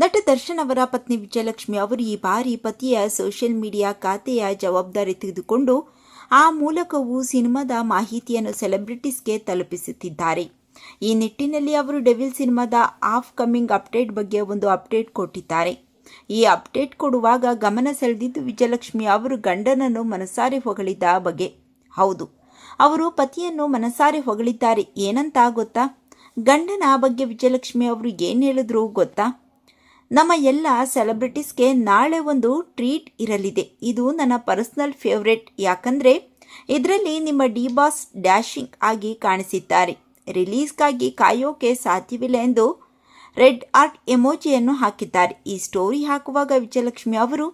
ನಟ ದರ್ಶನ್ ಅವರ ಪತ್ನಿ ವಿಜಯಲಕ್ಷ್ಮಿ ಅವರು ಈ ಬಾರಿ ಪತಿಯ ಸೋಷಿಯಲ್ ಮೀಡಿಯಾ ಖಾತೆಯ ಜವಾಬ್ದಾರಿ ತೆಗೆದುಕೊಂಡು, ಆ ಮೂಲಕವೂ ಸಿನಿಮಾದ ಮಾಹಿತಿಯನ್ನು ಸೆಲೆಬ್ರಿಟೀಸ್ಗೆ ತಲುಪಿಸುತ್ತಿದ್ದಾರೆ. ಈ ನಿಟ್ಟಿನಲ್ಲಿ ಅವರು ಡೆವಿಲ್ ಸಿನಿಮಾದ ಆಫ್ ಕಮಿಂಗ್ ಅಪ್ಡೇಟ್ ಬಗ್ಗೆ ಒಂದು ಅಪ್ಡೇಟ್ ಕೊಟ್ಟಿದ್ದಾರೆ. ಈ ಅಪ್ಡೇಟ್ ಕೊಡುವಾಗ ಗಮನ ಸೆಳೆದಿದ್ದು ವಿಜಯಲಕ್ಷ್ಮಿ ಅವರು ಗಂಡನನ್ನು ಮನಸಾರೆ ಹೊಗಳಿದ್ದ ಬಗ್ಗೆ. ಹೌದು, ಅವರು ಪತಿಯನ್ನು ಮನಸಾರೆ ಹೊಗಳಿದ್ದಾರೆ. ಏನಂತ ಗೊತ್ತಾ? ಗಂಡನ ಬಗ್ಗೆ ವಿಜಯಲಕ್ಷ್ಮಿ ಅವರು ಏನು ಹೇಳಿದ್ರು ಗೊತ್ತಾ? ನಮ್ಮ ಎಲ್ಲ ಸೆಲೆಬ್ರಿಟೀಸ್ಗೆ ನಾಳೆ ಒಂದು ಟ್ರೀಟ್ ಇರಲಿದೆ. ಇದು ನನ್ನ ಪರ್ಸನಲ್ ಫೇವ್ರೆಟ್ ಯಾಕಂದರೆ, ಇದರಲ್ಲಿ ನಿಮ್ಮ ಡಿ ಬಾಸ್ ಡ್ಯಾಶಿಂಗ್ ಆಗಿ ಕಾಣಿಸಿದ್ದಾರೆ. ರಿಲೀಸ್ಗಾಗಿ ಕಾಯೋಕೆ ಸಾಧ್ಯವಿಲ್ಲ ಎಂದು ರೆಡ್ ಆರ್ಟ್ ಎಮೋಜಿಯನ್ನು ಹಾಕಿದ್ದಾರೆ. ಈ ಸ್ಟೋರಿ ಹಾಕುವಾಗ ವಿಜಯಲಕ್ಷ್ಮಿ ಅವರು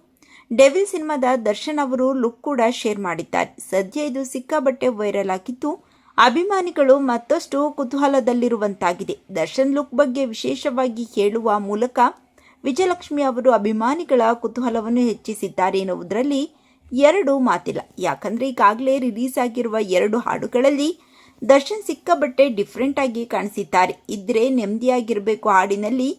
ಡೆವಿಲ್ ಸಿನಿಮಾದ ದರ್ಶನ್ ಅವರು ಲುಕ್ ಕೂಡ ಶೇರ್ ಮಾಡಿದ್ದಾರೆ. ಸದ್ಯ ಇದು ಸಿಕ್ಕಾಬಟ್ಟೆ ವೈರಲ್ ಆಗಿದ್ದು, ಅಭಿಮಾನಿಗಳು ಮತ್ತಷ್ಟು ಕುತೂಹಲದಲ್ಲಿರುವಂತಾಗಿದೆ. ದರ್ಶನ್ ಲುಕ್ ಬಗ್ಗೆ ವಿಶೇಷವಾಗಿ ಹೇಳುವ ಮೂಲಕ ವಿಜಯಲಕ್ಷ್ಮಿ ಅವರು ಅಭಿಮಾನಿಗಳ ಕುತೂಹಲವನ್ನು ಹೆಚ್ಚಿಸಿದ್ದಾರೆ ಎನ್ನುವುದರಲ್ಲಿ ಎರಡು ಮಾತಿಲ್ಲ. ಯಾಕಂದರೆ ಈಗಾಗಲೇ ರಿಲೀಸ್ ಆಗಿರುವ ಎರಡು ಹಾಡುಗಳಲ್ಲಿ ದರ್ಶನ್ ಸಿಕ್ಕಾಬಟ್ಟೆ ಡಿಫ್ರೆಂಟ್ ಆಗಿ ಕಾಣಿಸಿದ್ದಾರೆ. ಇದ್ರೆ ನೆಮ್ಮದಿಯಾಗಿರಬೇಕು ಹಾಡಿನಲ್ಲಿ.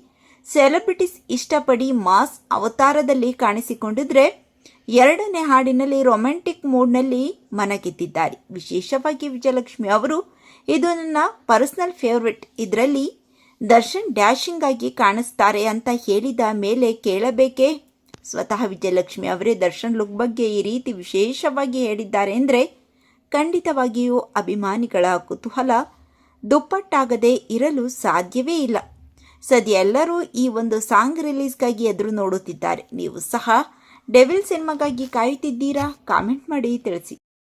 ಸೆಲೆಬ್ರಿಟೀಸ್ ಇಷ್ಟಪಡಿ ಮಾಸ್ ಅವತಾರದಲ್ಲಿ ಕಾಣಿಸಿಕೊಂಡಿದ್ರೆ ಎರಡನೇ ಹಾಡಿನಲ್ಲಿ ರೊಮ್ಯಾಂಟಿಕ್ ಮೂಡ್ನಲ್ಲಿ ಮನಗೆದ್ದಿದ್ದಾರೆ ವಿಶೇಷವಾಗಿ ವಿಜಯಲಕ್ಷ್ಮಿ ಅವರು, ಇದು ನನ್ನ ಪರ್ಸನಲ್ ಫೇವ್ರೆಟ್. ಇದರಲ್ಲಿ ದರ್ಶನ್ ಡ್ಯಾಶಿಂಗ್ ಆಗಿ ಕಾಣಿಸ್ತಾರೆ ಅಂತ ಹೇಳಿದ ಮೇಲೆ ಕೇಳಬೇಕೇ? ಸ್ವತಃ ವಿಜಯಲಕ್ಷ್ಮಿ ಅವರೇ ದರ್ಶನ್ ಲುಕ್ ಬಗ್ಗೆ ಈ ರೀತಿ ವಿಶೇಷವಾಗಿ ಹೇಳಿದ್ದಾರೆ ಅಂದರೆ ಖಂಡಿತವಾಗಿಯೂ ಅಭಿಮಾನಿಗಳ ಕುತೂಹಲ ದುಪ್ಪಟ್ಟಾಗದೆ ಇರಲು ಸಾಧ್ಯವೇ ಇಲ್ಲ. ಸದ್ಯ ಎಲ್ಲರೂ ಈ ಒಂದು ಸಾಂಗ್ ರಿಲೀಸ್ಗಾಗಿ ಎದುರು ನೋಡುತ್ತಿದ್ದಾರೆ. ನೀವು ಸಹ ಡೆವಿಲ್ ಸಿನಿಮಾಗಾಗಿ ಕಾಯುತ್ತಿದ್ದೀರಾ? ಕಾಮೆಂಟ್ ಮಾಡಿ ತಿಳಿಸಿ.